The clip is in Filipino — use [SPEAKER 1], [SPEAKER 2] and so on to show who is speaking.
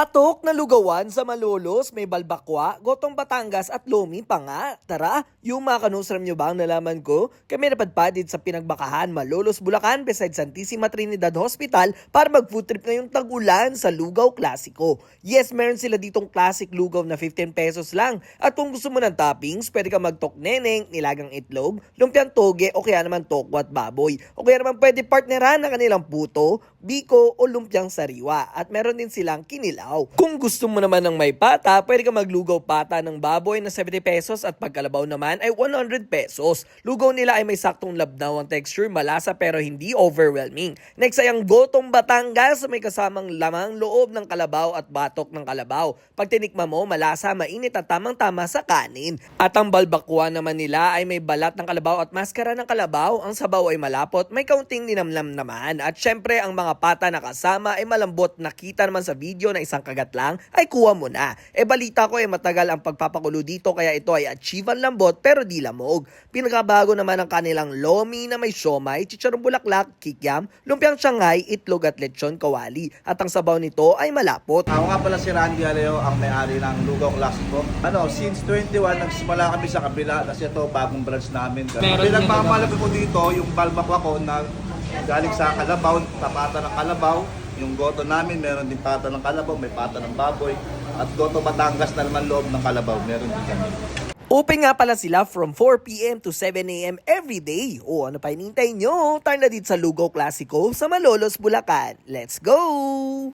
[SPEAKER 1] Patok na lugawan sa Malolos, may balbakwa, gotong Batangas at Lomi pa nga. Tara, yung mga kanusram nyo ba ang nalaman ko? Kami napadpadid sa pinagbakahan Malolos, Bulacan beside Santissima Trinidad Hospital para mag-food trip ngayong tag-ulan sa Lugaw Klasiko. Yes, meron sila ditong classic lugaw na 15 pesos lang. At kung gusto mo ng toppings, pwede ka magtok neneng, nilagang itlog, lumpiang toge o kaya naman tokwa at baboy. O kaya naman pwede partneran ng kanilang puto, biko o lumpiang sariwa. At meron din silang kinilaw. Kung gusto mo naman ng may pata, pwede ka maglugaw pata ng baboy na 70 pesos at pagkalabaw naman ay 100 pesos. Lugaw nila ay may saktong labnaw ang texture, malasa pero hindi overwhelming. Next ay ang gotong Batangas may kasamang lamang loob ng kalabaw at batok ng kalabaw. Pag tinikma mo, malasa, mainit at tamang-tama sa kanin. At ang balbakwa naman nila ay may balat ng kalabaw at maskara ng kalabaw. Ang sabaw ay malapot, may kaunting ninamnam naman. At syempre, ang mga pata na kasama ay malambot. Nakita naman sa video na isang kagat lang, ay kuha mo na. E balita ko ay matagal ang pagpapakulo dito kaya ito ay achieve ang lambot pero di lamog. Pinakabago naman ang kanilang lomi na may siomay, chicharong bulaklak, kikyam, lumpiang shanghai, itlog at lechon kawali. At ang sabaw nito ay malapot.
[SPEAKER 2] Ako nga pala si Randy Areo, ang may-ari ng Lugaw Classico. Ano, since 21, nagsimula kami sa kabila kasi ito bagong branch namin.
[SPEAKER 3] Din
[SPEAKER 2] Pinagmamalaki ko dito, yung balbakwa ko na galing sa Kalabaw, tapata ng Kalabaw. Yung goto namin, meron din pata ng Kalabaw, may pata ng baboy. At goto Batangas na naman loob ng Kalabaw, meron din kami.
[SPEAKER 1] Open nga pala sila from 4pm to 7am every day. O ano pa hinintay nyo? Tara na dito sa Lugaw Klasiko sa Malolos, Bulacan. Let's go!